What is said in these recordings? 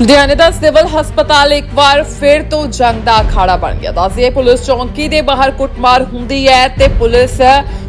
ਲੁਧਿਆਣੇ ਦਾ ਸਿਵਲ ਹਸਪਤਾਲ ਇੱਕ ਵਾਰ ਫਿਰ ਤੋਂ ਜੰਗ ਦਾ ਅਖਾੜਾ ਬਣ ਗਿਆ। ਦੱਸਿਏ ਪੁਲਿਸ ਚੌਂਕੀ ਦੇ ਬਾਹਰ ਕੁੱਟਮਾਰ ਹੁੰਦੀ ਹੈ ਤੇ ਪੁਲਿਸ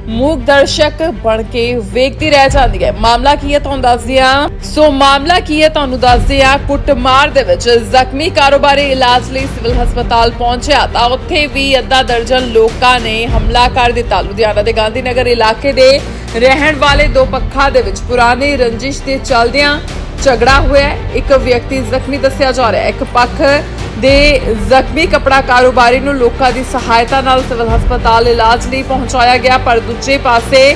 ਮੂਕ ਦਰਸ਼ਕ ਬਣ ਕੇ ਵੇਖਦੀ ਰਹਿ ਜਾਂਦੀ ਹੈ। ਮਾਮਲਾ ਕੀ ਹੈ ਤੁਹਾਨੂੰ ਦੱਸਦੇ ਹਾਂ ਸੋ ਮਾਮਲਾ ਕੀ ਹੈ ਤੁਹਾਨੂੰ ਦੱਸਦੇ ਹਾਂ ਕੁੱਟਮਾਰ ਦੇ ਵਿੱਚ ਜ਼ਖਮੀ ਕਾਰੋਬਾਰੀ ਇਲਾਜ ਲਈ ਸਿਵਲ ਹਸਪਤਾਲ ਪਹੁੰਚਿਆ ਤਾਂ ਉੱਥੇ ਵੀ ਅੱਧਾ ਦਰਜਨ ਲੋਕਾਂ ਨੇ ਹਮਲਾ ਕਰ ਦਿੱਤਾ। ਲੁਧਿਆਣਾ ਦੇ ਗਾਂਧੀ ਨਗਰ ਇਲਾਕੇ ਦੇ ਰਹਿਣ ਵਾਲੇ ਦੋ ਪੱਖਾਂ ਦੇ ਵਿੱਚ ਪੁਰਾਣੀ ਰੰਜਿਸ਼ ਦੇ ਚੱਲਦਿਆਂ ਝਗੜਾ ਹੋਇਆ ਇੱਕ ਵਿਅਕਤੀ ਜ਼ਖਮੀ ਦੱਸਿਆ ਜਾ ਰਿਹਾ ਹੈ। ਇੱਕ ਪੱਖ ਦੇ ਜ਼ਖਮੀ ਕਪੜਾ ਕਾਰੋਬਾਰੀ ਨੂੰ ਲੋਕਾਂ ਦੀ ਸਹਾਇਤਾ ਨਾਲ ਸਿਵਲ ਹਸਪਤਾਲ ਇਲਾਜ ਲਈ ਪਹੁੰਚਾਇਆ ਗਿਆ, ਪਰ ਦੂਜੇ ਪਾਸੇ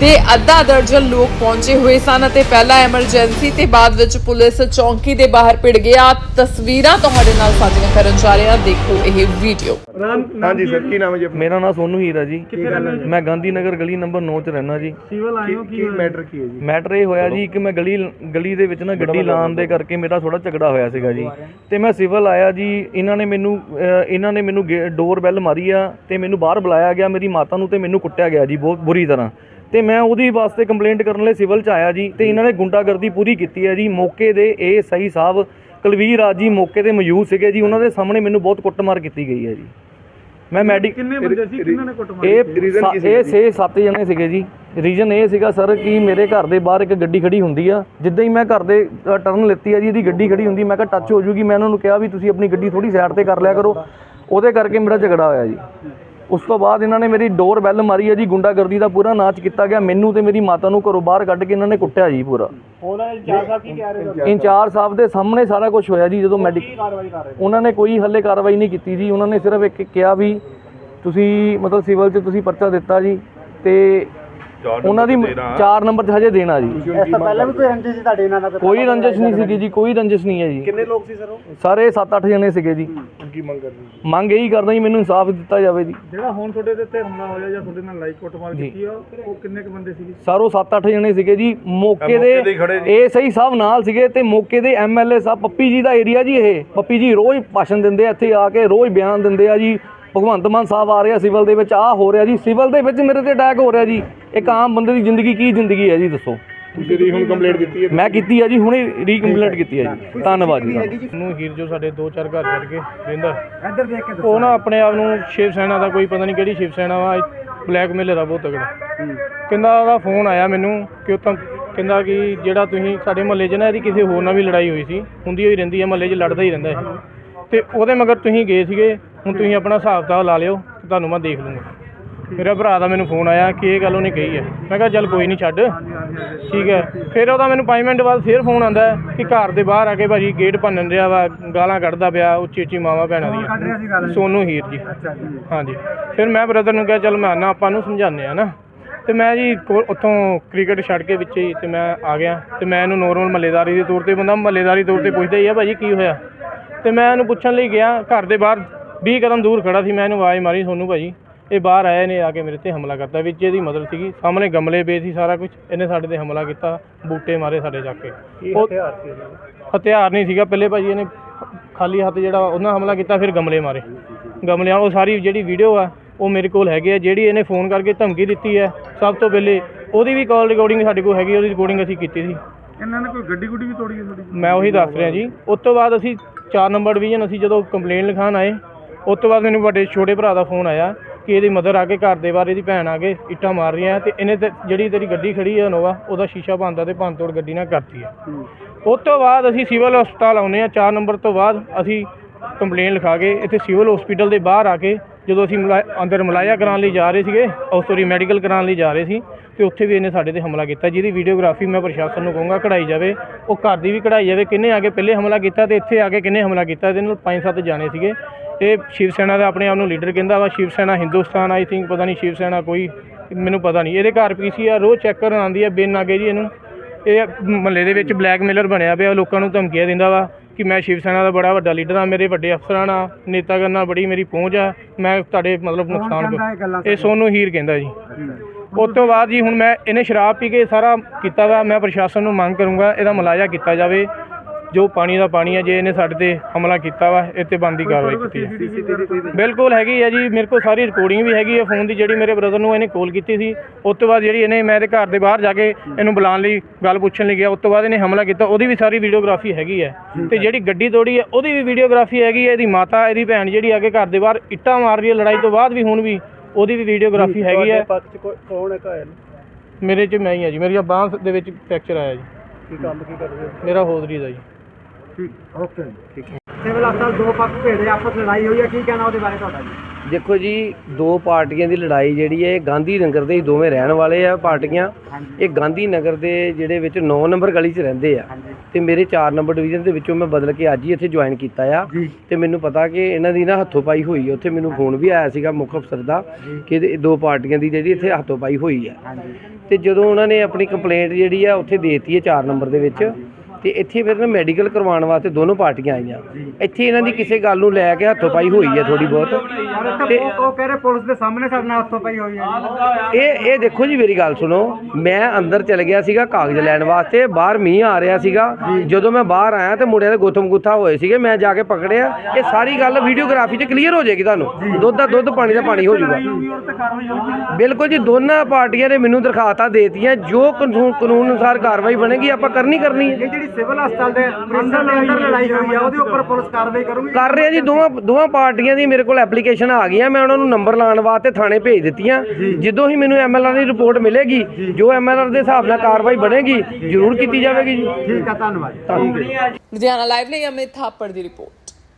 ਦੇ ਅੱਧਾ ਦਰਜਨ ਲੋਕ ਪਹੁੰਚੇ ਹੋਏ ਸਨ ਅਤੇ ਪਹਿਲਾਂ ਐਮਰਜੈਂਸੀ ਤੇ ਬਾਅਦ ਵਿੱਚ ਪੁਲਿਸ ਚੌਂਕੀ ਦੇ ਬਾਹਰ ਭਿੜ ਗਿਆ। ਤਸਵੀਰਾਂ ਤੁਹਾਡੇ ਨਾਲ ਸਾਂਝੀਆਂ ਕਰਨ ਜਾ ਰਹੇ ਹਾਂ। ਦੇਖੋ ਇਹ ਵੀਡੀਓ। ਹਾਂਜੀ ਸਰ ਕੀ ਨਾਮ ਹੈ ਜੀ ਆਪਣਾ? ਮੇਰਾ ਨਾਮ ਸੋਨੂ ਹੀਰਾ ਜੀ। ਕਿੱਥੇ ਰਹਿੰਦੇ ਹੋ ਮੈਂ ਗਾਂਧੀ ਨਗਰ ਗਲੀ ਨੰਬਰ 9 'ਚ ਰਹਿਣਾ ਜੀ। ਕੀ ਕੀ ਮੈਟਰ ਕੀ ਹੈ ਜੀ? ਮੈਟਰ ਇਹ ਹੋਇਆ ਜੀ ਕਿ ਮੈਂ ਗਲੀ ਗਲੀ ਦੇ ਵਿੱਚ ਨਾ ਗੱਡੀ ਲਾਉਣ ਦੇ ਕਰਕੇ ਮੇਰਾ ਥੋੜਾ ਝਗੜਾ ਹੋਇਆ ਸੀਗਾ ਜੀ। ਤੇ ਮੈਂ ਸਿਵਲ ਆਇਆ ਜੀ ਇਹਨਾਂ ਨੇ ਮੈਨੂੰ ਅਹ, ਇਹਨਾਂ ਨੇ ਮੈਨੂੰ ਡੋਰ ਬੈਲ ਮਾਰੀ ਆ ਤੇ ਮੈਨੂੰ ਬਾਹਰ ਬੁਲਾਇਆ ਗਿਆ ਮੇਰੀ ਮਾਤਾ ਨੂੰ ਤੇ ਮੈਨੂੰ ਕੁੱਟਿਆ ਗਿਆ ਜੀ ਬਹੁਤ ਬੁਰੀ ਤਰ੍ਹਾਂ। ਤੇ ਮੈਂ ਉਹਦੀ ਵਾਸਤੇ ਕੰਪਲੇਂਟ ਕਰਨ ਲਈ ਸਿਵਲ 'ਚ ਆਇਆ ਜੀ ਤੇ ਇਹਨਾਂ ਨੇ ਗੁੰਡਾਗਰਦੀ ਪੂਰੀ ਕੀਤੀ ਹੈ ਜੀ। ਮੌਕੇ ਦੇ ਇਹ ਸਹੀ ਸਾਹਿਬ ਕੁਲਵੀਰ ਰਾਜ ਜੀ ਮੌਕੇ ਤੇ ਮੌਜੂਦ ਸੀਗੇ ਜੀ। ਉਹਨਾਂ ਦੇ ਸਾਹਮਣੇ ਮੈਨੂੰ ਬਹੁਤ ਕੁੱਟਮਾਰ ਕੀਤੀ ਗਈ ਹੈ ਜੀ। ਮੈਂ ਮੈਡੀ ਕਿੰਨੇ ਬੰਦੇ ਸੀ? ਕਿੰਨਾਂ ਨੇ ਕੁੱਟ ਮਾਰੀ ਇਹ ਇਹ ਛੇ ਸੱਤ ਜਣੇ ਸੀਗੇ ਜੀ। ਰੀਜਨ ਇਹ ਸੀਗਾ ਸਰ ਕਿ ਮੇਰੇ ਘਰ ਦੇ ਬਾਹਰ ਇੱਕ ਗੱਡੀ ਖੜੀ ਹੁੰਦੀ ਆ। ਜਿੱਦਾਂ ਹੀ ਮੈਂ ਘਰ ਦੇ ਟਰਨ ਲਿੱਤੀ ਆ ਜੀ ਇਹਦੀ ਗੱਡੀ ਖੜੀ ਹੁੰਦੀ ਮੈਂ ਕਿਹਾ ਟੱਚ ਹੋ ਜੂਗੀ। ਮੈਂ ਉਹਨਾਂ ਨੂੰ ਕਿਹਾ ਵੀ ਤੁਸੀਂ ਆਪਣੀ ਗੱਡੀ ਥੋੜੀ ਸਾਈਡ ਤੇ ਕਰ ਲਿਆ ਕਰੋ। ਉਹਦੇ ਕਰਕੇ ਮੇਰਾ ਝਗੜਾ ਹੋਇਆ ਜੀ। ਉਸ ਤੋਂ ਬਾਅਦ ਇਹਨਾਂ ਨੇ ਮੇਰੀ ਡੋਰ ਬੈਲ ਮਾਰੀ ਆ ਜੀ ਗੁੰਡਾਗਰਦੀ ਦਾ ਪੂਰਾ ਨਾਚ ਕੀਤਾ ਗਿਆ। ਮੈਨੂੰ ਤੇ ਮੇਰੀ ਮਾਤਾ ਨੂੰ ਘਰੋਂ ਬਾਹਰ ਕੱਢ ਕੇ ਇਹਨਾਂ ਨੇ ਕੁੱਟਿਆ ਜੀ ਪੂਰਾ। ਉਹਨਾਂ ਚਾਰ ਸਾਹਿਬ ਕੀ ਕਹਿ ਰਹੇ ਹੋ ਇੰਚਾਰਜ ਸਾਹਿਬ ਦੇ ਸਾਹਮਣੇ ਸਾਰਾ ਕੁਝ ਹੋਇਆ ਜੀ ਜਦੋਂ ਮੈਡੀਕ ਕਾਰਵਾਈ ਕਰ ਰਹੇ ਉਹਨਾਂ ਨੇ ਕੋਈ ਹੱਲੇ ਕਾਰਵਾਈ ਨਹੀਂ ਕੀਤੀ ਜੀ। ਉਹਨਾਂ ਨੇ ਸਿਰਫ ਇੱਕ ਕਿਹਾ ਵੀ ਤੁਸੀਂ ਮਤਲਬ ਸਿਵਲ 'ਚ ਤੁਸੀਂ ਪਰਚਾ ਦਿੱਤਾ ਜੀ ਤੇ ਉਹਨਾਂ ਦੀ 4 ਨੰਬਰ 'ਚ ਹਜੇ ਦੇਣਾ ਜੀ। ਇਸ ਤੋਂ ਪਹਿਲਾਂ ਵੀ ਕੋਈ ਰੰਜਿਸ਼ ਸੀ ਤੁਹਾਡੇ ਨਾਲ? ਕੋਈ ਰੰਜਿਸ਼ ਨਹੀਂ ਸੀਗੀ ਜੀ ਕੋਈ ਰੰਜਿਸ਼ ਨਹੀਂ ਹੈ ਜੀ। ਕਿੰਨੇ ਲੋਕ ਸੀ ਸਰ ਉਹ? ਸਾਰੇ 7-8 ਜਣੇ ਸੀਗੇ ਜੀ। ਕੀ ਮੰਗ ਕਰਦੇ ਮੰਗ ਇਹੀ ਕਰਦਾ ਜੀ ਮੈਨੂੰ ਇਨਸਾਫ ਦਿੱਤਾ ਜਾਵੇ ਜੀ। ਜਿਹੜਾ ਹੁਣ ਤੁਹਾਡੇ ਦੇ ਉੱਤੇ ਹਮਲਾ ਹੋਇਆ ਜਾਂ ਤੁਹਾਡੇ ਨਾਲ ਲਾਈਕ ਕੁੱਟਮਾਰ ਕੀਤੀ ਆ ਉਹ ਕਿੰਨੇ ਕੁ ਬੰਦੇ ਸੀ ਸਾਰੋ 7-8 ਜਣੇ ਸੀਗੇ ਜੀ। ਮੌਕੇ ਦੇ ਇਹ ਸਹੀ ਸਾਹਿਬ ਨਾਲ ਸੀਗੇ ਤੇ ਮੌਕੇ ਦੇ ਐਮਐਲਏ ਸਾਹਿਬ ਪੱਪੀ ਜੀ ਦਾ ਏਰੀਆ ਜੀ ਇਹ। ਪੱਪੀ ਜੀ ਰੋਜ਼ ਭਾਸ਼ਣ ਦਿੰਦੇ ਆ ਇੱਥੇ ਆ ਕੇ ਰੋਜ਼ ਬਿਆਨ ਦਿੰਦੇ ਆ ਜੀ। ਭਗਵੰਤ ਮਾਨ ਸਾਹਿਬ ਆ ਰਿਹਾ ਸਿਵਲ ਦੇ ਵਿੱਚ ਆ ਹੋ ਰਿਹਾ ਜੀ। ਸਿਵਲ ਦੇ ਵਿੱਚ ਮੇਰੇ ਤੇ ਅਟੈਕ ਹੋ ਰਿਹਾ ਜੀ। ਇੱਕ ਆਮ ਬੰਦੇ ਦੀ ਜ਼ਿੰਦਗੀ ਕੀ ਜ਼ਿੰਦਗੀ ਹੈ ਜੀ ਦੱਸੋ। ਤੁਸੀਂ ਦੀ ਹੁਣ ਕੰਪਲੇਂਟ ਦਿੱਤੀ ਹੈ ਮੈਂ ਕੀਤੀ ਆ ਜੀ ਹੁਣੇ ਰੀਕੰਪਲੀਟ ਕੀਤੀ ਆ ਜੀ। ਧੰਨਵਾਦ ਜੀ। ਨੂੰ ਹੀਰ ਜੋ ਸਾਡੇ ਦੋ ਚਾਰ ਘਰ ਛੱਡ ਕੇ ਰਹਿੰਦਾ। ਇੱਧਰ ਦੇਖ ਕੇ ਉਹ ਨਾ ਆਪਣੇ ਆਪ ਨੂੰ ਸ਼ਿਵ ਸੈਨਾ ਦਾ ਕੋਈ ਪਤਾ ਨਹੀਂ ਕਿਹੜੀ ਸ਼ਿਵ ਸੈਨਾ ਵਾ ਬਲੈਕਮੇਲਰ ਆ ਬਹੁਤ ਤਗੜਾ ਕਹਿੰਦਾ ਉਹਦਾ ਫੋਨ ਆਇਆ ਮੈਨੂੰ ਕਿ ਉਹ ਤਾਂ ਕਹਿੰਦਾ ਕਿ ਜਿਹੜਾ ਤੁਸੀਂ ਸਾਡੇ ਮਹੱਲੇ 'ਚ ਨਾ ਇਹਦੀ ਕਿਸੇ ਹੋਰ ਨਾਲ ਵੀ ਲੜਾਈ ਹੋਈ ਸੀ ਹੁੰਦੀ ਹੋਈ ਰਹਿੰਦੀ ਹੈ ਮਹੱਲੇ 'ਚ ਲੜਦਾ ਹੀ ਰਹਿੰਦਾ ਇਹ। ਤੇ ਉਹਦੇ ਮਗਰ ਤੁਸੀਂ ਗਏ ਸੀਗੇ ਹੁਣ ਤੁਸੀਂ ਆਪਣਾ ਹਿਸਾਬ ਕਿਤਾਬ ਲਾ ਲਿਓ ਤੇ ਤੁਹਾਨੂੰ ਮੈਂ ਦੇਖ ਲੂੰਗਾ। ਮੇਰਾ ਭਰਾ ਦਾ ਮੈਨੂੰ ਫੋਨ ਆਇਆ ਕਿ ਇਹ ਗੱਲ ਉਹਨੇ ਕਹੀ ਹੈ। ਮੈਂ ਕਿਹਾ ਚੱਲ ਕੋਈ ਨਹੀਂ ਛੱਡ। ਠੀਕ ਹੈ। ਫਿਰ ਉਹਦਾ ਮੈਨੂੰ 5 ਮਿੰਟ ਬਾਅਦ ਫਿਰ ਫੋਨ ਆਂਦਾ ਕਿ ਘਰ ਦੇ ਬਾਹਰ ਆ ਕੇ ਭਾਜੀ ਗੇਟ ਭੰਨਣ ਰਿਹਾ ਵਾ ਗਾਲਾਂ ਕੱਢਦਾ ਪਿਆ ਉੱਚੀ ਉੱਚੀ ਮਾਵਾ ਭੈਣਾਂ ਦੀਆਂ। ਸੋਨੂ ਹੀਰ ਜੀ। ਹਾਂਜੀ। ਫਿਰ ਮੈਂ ਬ੍ਰਦਰ ਨੂੰ ਕਿਹਾ ਚੱਲ ਮੈਂ ਆਨਾ ਆਪਾਂ ਨੂੰ ਸਮਝਾਉਂਦੇ ਆ ਨਾ। ਤੇ ਮੈਂ ਜੀ ਉੱਥੋਂ ਕ੍ਰਿਕਟ ਛੱਡ ਕੇ ਵਿੱਚ ਹੀ ਤੇ ਮੈਂ ਆ ਗਿਆ ਤੇ ਮੈਂ ਇਹਨੂੰ ਨੋਰਮਲ ਮੱਲੇਦਾਰੀ ਦੇ ਤੌਰ ਤੇ ਬੰਦਾ ਮੱਲੇਦਾਰੀ ਤੌਰ ਤੇ ਪੁੱਛਦਾ ਹੀ ਆ ਭਾਜੀ ਕੀ ਹੋਇਆ? ਤੇ ਮੈਂ ਇਹਨੂੰ ਪੁੱਛਣ ਲਈ ਗਿਆ ਘਰ ਦੇ ਬਾਹਰ 20 ਕਦਮ ਦੂਰ ਖੜਾ ਸੀ ਮੈਂ ਇਹਨੂੰ ਆਵਾਜ਼ ਮਾਰੀ ਸੋਨੂ ਭਾਜੀ ਇਹ ਬਾਹਰ ਆਏ ਨੇ ਆ ਕੇ ਮੇਰੇ ਤੇ ਹਮਲਾ ਕਰਤਾ ਵਿੱਚ ਇਹਦੀ ਮਦਦ ਸੀਗੀ ਸਾਹਮਣੇ ਗਮਲੇ ਪਏ ਸੀ ਸਾਰਾ ਕੁਝ ਇਹਨੇ ਸਾਡੇ ਤੇ ਹਮਲਾ ਕੀਤਾ ਬੂਟੇ ਮਾਰੇ ਸਾਡੇ ਜਾ ਕੇ। ਉਹ ਹਥਿਆਰ ਨਹੀਂ ਸੀਗਾ ਪਹਿਲੇ ਭਾਜੀ ਇਹਨੇ ਖਾਲੀ ਹੱਥ ਜਿਹੜਾ ਉਹਨਾਂ ਹਮਲਾ ਕੀਤਾ ਫਿਰ ਗਮਲੇ ਮਾਰੇ। ਗਮਲਿਆਂ ਉਹ ਸਾਰੀ ਜਿਹੜੀ ਵੀਡੀਓ ਆ ਉਹ ਮੇਰੇ ਕੋਲ ਹੈਗੇ ਆ ਜਿਹੜੀ ਇਹਨੇ ਫੋਨ ਕਰਕੇ ਧਮਕੀ ਦਿੱਤੀ ਹੈ ਸਭ ਤੋਂ ਪਹਿਲੇ ਉਹਦੀ ਵੀ ਕਾਲ ਰਿਕਾਰਡਿੰਗ ਸਾਡੇ ਕੋਲ ਹੈਗੀ ਉਹਦੀ ਰਿਕਾਰਡਿੰਗ ਅਸੀਂ ਕੀਤੀ ਸੀ। ਇਹਨਾਂ ਨੇ ਕੋਈ ਗੱਡੀ ਗੁੱਡੀ ਵੀ ਤੋੜੀ ਹੈ ਤੁਹਾਡੀ? ਮੈਂ ਉਹੀ ਦੱਸ ਰਿਹਾ ਜੀ ਉਸ ਤੋਂ ਬਾਅਦ ਅਸੀਂ 4 ਨੰਬਰ ਡਿਵੀਜ਼ਨ ਅਸੀਂ ਜਦੋਂ ਕੰਪਲੇਨ ਲਿਖਾਣ ਆਏ ਉਸ ਤੋਂ ਬਾਅਦ ਮੈਨੂੰ ਵੱਡੇ ਛੋਟੇ ਭਰਾ ਦਾ ਫੋਨ ਆਇਆ ਕਿ ਇਹਦੀ ਮਦਰ ਆ ਕੇ ਘਰ ਦੇ ਬਾਹਰ ਇਹਦੀ ਭੈਣ ਆ ਕੇ ਇੱਟਾਂ ਮਾਰ ਰਹੀਆਂ ਤੇ ਇਹਨੇ ਤੇ ਜਿਹੜੀ ਤੇਰੀ ਗੱਡੀ ਖੜੀ ਹੈ ਨੋਵਾ ਉਹਦਾ ਸ਼ੀਸ਼ਾ ਭੰਨਦਾ ਤੇ ਭੰਨ ਤੋੜ ਗੱਡੀ ਨਾਲ ਕਰਤੀ ਹੈ। ਉਸ ਤੋਂ ਬਾਅਦ ਅਸੀਂ ਸਿਵਲ ਹਸਪਤਾਲ ਆਉਨੇ ਆ 4 ਨੰਬਰ ਤੋਂ ਬਾਅਦ ਅਸੀਂ ਕੰਪਲੇਨ ਲਿਖਾ ਕੇ ਇੱਥੇ ਸਿਵਲ ਹਸਪੀਟਲ ਦੇ ਬਾਹਰ ਆ ਕੇ ਜਦੋਂ ਅਸੀਂ ਮੁਲਾ- ਅੰਦਰ ਮਲਾਇਆ ਕਰਾਉਣ ਲਈ ਜਾ ਰਹੇ ਸੀਗੇ ਉਹ ਸੋਰੀ ਮੈਡੀਕਲ ਕਰਾਉਣ ਲਈ ਜਾ ਰਹੇ ਸੀ, ਤੇ ਉੱਥੇ ਵੀ ਇਹਨੇ ਸਾਡੇ ਤੇ ਹਮਲਾ ਕੀਤਾ। ਜਿਹਦੀ ਵੀਡੀਓਗ੍ਰਾਫੀ ਮੈਂ ਪ੍ਰਸ਼ਾਸਨ ਨੂੰ ਕਹੂੰਗਾ, ਕਢਾਈ ਜਾਵੇ। ਉਹ ਘਰ ਦੀ ਵੀ ਕਢਾਈ ਜਾਵੇ। ਕਿੰਨੇ ਆ ਕੇ ਪਹਿਲੇ ਹਮਲਾ ਕੀਤਾ ਤੇ ਇੱਥੇ ਆ ਕੇ ਕਿੰਨੇ ਹਮਲਾ ਕੀਤਾ? ਇਹਦੇ ਨਾਲ ਪੰਜ ਸੱਤ ਜਾਣੇ ਸੀਗੇ। ਇਹ ਸ਼ਿਵ ਸੈਨਾ ਦਾ ਆਪਣੇ ਆਪ ਨੂੰ ਲੀਡਰ ਕਹਿੰਦਾ ਵਾ। ਸ਼ਿਵ ਸੈਨਾ ਹਿੰਦੁਸਤਾਨ ਆਈ ਥਿੰਕ ਪਤਾ ਨਹੀਂ ਸ਼ਿਵ ਸੈਨਾ ਕੋਈ, ਮੈਨੂੰ ਪਤਾ ਨਹੀਂ। ਇਹਦੇ ਘਰ ਪੀਸੀਆਰ ਰੋਜ਼ ਚੈੱਕ ਕਰਨ ਆਉਂਦੀ ਹੈ ਬਿਨ ਆਗੇ ਜੀ ਇਹਨੂੰ। ਇਹ ਮਹੱਲੇ ਦੇ ਵਿੱਚ ਬਲੈਕਮੇਲਰ ਬਣਿਆ ਪਿਆ, ਲੋਕਾਂ ਨੂੰ ਧਮਕੀਆਂ ਦਿੰਦਾ ਵਾ। ਕਿ ਮੈਂ ਸ਼ਿਵ ਸੈਨਾ ਦਾ ਬੜਾ ਵੱਡਾ ਲੀਡਰ ਆ ਮੇਰੇ ਵੱਡੇ ਅਫਸਰਾਂ ਨਾਲ ਨੇਤਾ ਕਰਨਾ ਬੜੀ ਮੇਰੀ ਪਹੁੰਚ ਆ ਮੈਂ ਤੁਹਾਡੇ ਮਤਲਬ ਨੁਕਸਾਨ ਇਹ ਸੋਨੂ ਹੀਰ ਕਹਿੰਦਾ ਜੀ। ਉਸ ਤੋਂ ਬਾਅਦ ਜੀ ਹੁਣ ਮੈਂ ਇਹਨੇ ਸ਼ਰਾਬ ਪੀ ਕੇ ਸਾਰਾ ਕੀਤਾ ਵਾ ਮੈਂ ਪ੍ਰਸ਼ਾਸਨ ਨੂੰ ਮੰਗ ਕਰੂੰਗਾ ਇਹਦਾ ਮੁਲਾਜ਼ਾ ਕੀਤਾ ਜਾਵੇ। ਜੋ ਪਾਣੀ ਦਾ ਪਾਣੀ ਹੈ ਜੇ ਇਹਨੇ ਸਾਡੇ ਤੇ ਹਮਲਾ ਕੀਤਾ ਵਾ ਇਹ ਤੇ ਬੰਦੀ ਕਾਰਵਾਈ ਕੀਤੀ ਹੈ। ਬਿਲਕੁਲ ਹੈਗੀ ਹੈ ਜੀ ਮੇਰੇ ਕੋਲ ਸਾਰੀ ਰਿਕਾਰਡਿੰਗ ਵੀ ਹੈਗੀ ਹੈ ਫੋਨ ਦੀ ਜਿਹੜੀ ਮੇਰੇ ਬ੍ਰਦਰ ਨੂੰ ਇਹਨੇ ਕਾਲ ਕੀਤੀ ਸੀ। ਉਸ ਤੋਂ ਬਾਅਦ ਜਿਹੜੀ ਇਹਨੇ ਮੈਂ ਇਹਦੇ ਘਰ ਦੇ ਬਾਹਰ ਜਾ ਕੇ ਇਹਨੂੰ ਬੁਲਾਉਣ ਲਈ ਗੱਲ ਪੁੱਛਣ ਲਈ ਗਿਆ ਉਸ ਤੋਂ ਬਾਅਦ ਇਹਨੇ ਹਮਲਾ ਕੀਤਾ ਉਹਦੀ ਵੀ ਸਾਰੀ ਵੀਡੀਓਗ੍ਰਾਫੀ ਹੈਗੀ ਹੈ। ਤੇ ਜਿਹੜੀ ਗੱਡੀ ਤੋੜੀ ਹੈ ਉਹਦੀ ਵੀ ਵੀਡੀਓਗ੍ਰਾਫੀ ਹੈਗੀ ਹੈ ਇਹਦੀ ਮਾਤਾ ਇਹਦੀ ਭੈਣ ਜਿਹੜੀ ਆ ਕੇ ਘਰ ਦੇ ਬਾਹਰ ਇੱਟਾਂ ਮਾਰ ਰਹੀ ਹੈ ਲੜਾਈ ਤੋਂ ਬਾਅਦ ਵੀ ਹੁਣ ਵੀ ਉਹਦੀ ਵੀ ਵੀਡੀਓਗ੍ਰਾਫੀ ਹੈਗੀ ਹੈ। ਪੱਖ ਚ ਕੌਣ ਹੈ ਘਾਇਲ? ਮੇਰੇ ਚ ਮੈਂ ਹੀ ਆ ਜੀ ਮੇਰੀ ਬਾਂਹ ਦੇ ਵਿੱਚ ਫ੍ਰੈਕਚਰ ਆਇਆ ਜੀ। ਕੀ ਕੰਮ ਕੀ ਕਰਦੇ ਹੋ? ਮੇਰਾ ਹੋਦਰੀ ਦਾ ਜੀ। ਓਕੇ। ਠੀਕ ਸਿਵਲ ਹਸਪਤਾਲ ਦੋ ਪੱਖ ਭੇੜੇ ਆਪਸ ਲੜਾਈ ਹੋਈ ਹੈ ਕੀ ਕਹਿਣਾ ਉਹਦੇ ਬਾਰੇ ਤੁਹਾਡਾ ਜੀ? ਦੇਖੋ ਜੀ ਦੋ ਪਾਰਟੀਆਂ ਦੀ ਲੜਾਈ ਜਿਹੜੀ ਹੈ ਇਹ ਗਾਂਧੀ ਨਗਰ ਦੇ ਹੀ ਦੋਵੇਂ ਰਹਿਣ ਵਾਲੇ ਆ ਪਾਰਟੀਆਂ। ਇਹ ਗਾਂਧੀ ਨਗਰ ਦੇ ਜਿਹੜੇ ਵਿੱਚ 9 ਨੰਬਰ ਗਲੀ 'ਚ ਰਹਿੰਦੇ ਆ। ਤੇ ਮੇਰੇ 4 ਨੰਬਰ ਡਿਵੀਜ਼ਨ ਦੇ ਵਿੱਚੋਂ ਮੈਂ ਬਦਲ ਕੇ ਅੱਜ ਹੀ ਇੱਥੇ ਜੁਆਇਨ ਕੀਤਾ ਆ। ਤੇ ਮੈਨੂੰ ਪਤਾ ਕਿ ਇਹਨਾਂ ਦੀ ਨਾ ਹੱਥੋਂ ਪਾਈ ਹੋਈ ਹੈ ਉੱਥੇ ਮੈਨੂੰ ਫੋਨ ਵੀ ਆਇਆ ਸੀਗਾ ਮੁੱਖ ਅਫਸਰ ਦਾ ਕਿ ਇਹਦੇ ਦੋ ਪਾਰਟੀਆਂ ਦੀ ਜਿਹੜੀ ਇੱਥੇ ਹੱਥੋਂ ਪਾਈ ਹੋਈ ਹੈ ਤੇ ਜਦੋਂ ਉਹਨਾਂ ਨੇ ਆਪਣੀ ਕੰਪਲੇਂਟ ਜਿਹੜੀ ਆ ਉੱਥੇ ਦੇਤੀ ਹੈ 4 ਨੰਬਰ ਦੇ ਵਿੱਚ। ਤੇ ਇੱਥੇ ਫਿਰ ਨਾ ਮੈਡੀਕਲ ਕਰਵਾਉਣ ਵਾਸਤੇ ਦੋਨੋਂ ਪਾਰਟੀਆਂ ਆਈਆਂ। ਇੱਥੇ ਇਹਨਾਂ ਦੀ ਕਿਸੇ ਗੱਲ ਨੂੰ ਲੈ ਕੇ ਹੱਥੋਂ ਪਾਈ ਹੋਈ ਹੈ ਥੋੜੀ ਬਹੁਤ। ਤੇ ਉਹ ਉਹ ਕਹਿ ਰਹੇ ਪੁਲਿਸ ਦੇ ਸਾਹਮਣੇ ਸਾਡੇ ਨਾਲ ਹੱਥੋਂ ਪਈ ਹੋਈ ਹੈ ਇਹ ਇਹ ਦੇਖੋ ਜੀ ਮੇਰੀ ਗੱਲ ਸੁਣੋ। ਮੈਂ ਅੰਦਰ ਚਲ ਗਿਆ ਸੀਗਾ ਕਾਗਜ਼ ਲੈਣ ਵਾਸਤੇ ਬਾਹਰ ਮੀਂਹ ਆ ਰਿਹਾ ਸੀਗਾ। ਜਦੋਂ ਮੈਂ ਬਾਹਰ ਆਇਆ ਤੇ ਮੁੰਡਿਆਂ ਦੇ ਗੁੱਥਮ ਗੁੱਥਾ ਹੋਏ ਸੀਗੇ ਮੈਂ ਜਾ ਕੇ ਪਕੜਿਆ। ਇਹ ਸਾਰੀ ਗੱਲ ਵੀਡੀਓਗ੍ਰਾਫੀ 'ਚ ਕਲੀਅਰ ਹੋ ਜਾਏਗੀ ਤੁਹਾਨੂੰ। ਦੁੱਧ ਦਾ ਦੁੱਧ ਪਾਣੀ ਦਾ ਪਾਣੀ ਹੋ ਜਾਊਗਾ। ਬਿਲਕੁਲ ਜੀ ਦੋਨਾਂ ਪਾਰਟੀਆਂ ਨੇ ਮੈਨੂੰ ਦਰਖਾਸਤਾਂ ਦੇਤੀਆਂ। ਜੋ ਕਾਨੂੰਨ ਅਨੁਸਾਰ ਕਾਰਵਾਈ ਬਣੇਗੀ ਆਪਾਂ ਕਰਨੀ ਕਰਨੀ ਹੈ। ਜਿਹੜੀ ਸਿਵਲ ਹਸਪਤਾਲ ਦੇ ਅੰਦਰ ਦੇ ਅੰਦਰ ਲੜਾਈ ਹੋਈ ਹੈ ਉਹਦੇ ਉੱਪਰ ਪੁਲਿਸ ਕਾਰਵਾਈ ਕਰੂਗੀ? ਕਰ ਰਿਹਾ ਜੀ ਦੋਵਾਂ ਦੋਵਾਂ ਪਾਰਟੀਆਂ ਦੀ ਮੇਰੇ ਕੋਲ ਐਪਲੀਕੇਸ਼ਨ ਆ ਗਈਆਂ ਮੈਂ ਉਹਨਾਂ ਨੂੰ ਨੰਬਰ ਲਾਉਣ ਵਾਸਤੇ ਥਾਣੇ ਭੇਜ ਦਿੱਤੀਆਂ। ਜਦੋਂ ਹੀ ਮੈਨੂੰ ਐਮਐਲਆਰ ਦੀ ਰਿਪੋਰਟ ਮਿਲੇਗੀ ਜੋ। ਐਮਐਲਆਰ ਦੇ ਹਿਸਾਬ ਨਾਲ ਕਾਰਵਾਈ ਬਣੇਗੀ ਜ਼ਰੂਰ ਕੀਤੀ ਜਾਵੇਗੀ ਜੀ। ਠੀਕ ਹੈ ਧੰਨਵਾਦ। ਧੰਨਵਾਦ। ਲੁਧਿਆਣਾ ਲਾਈਵ ਲਈ ਅਮਿਤ ਥਾਪੜ ਦੀ ਰਿਪੋਰਟ।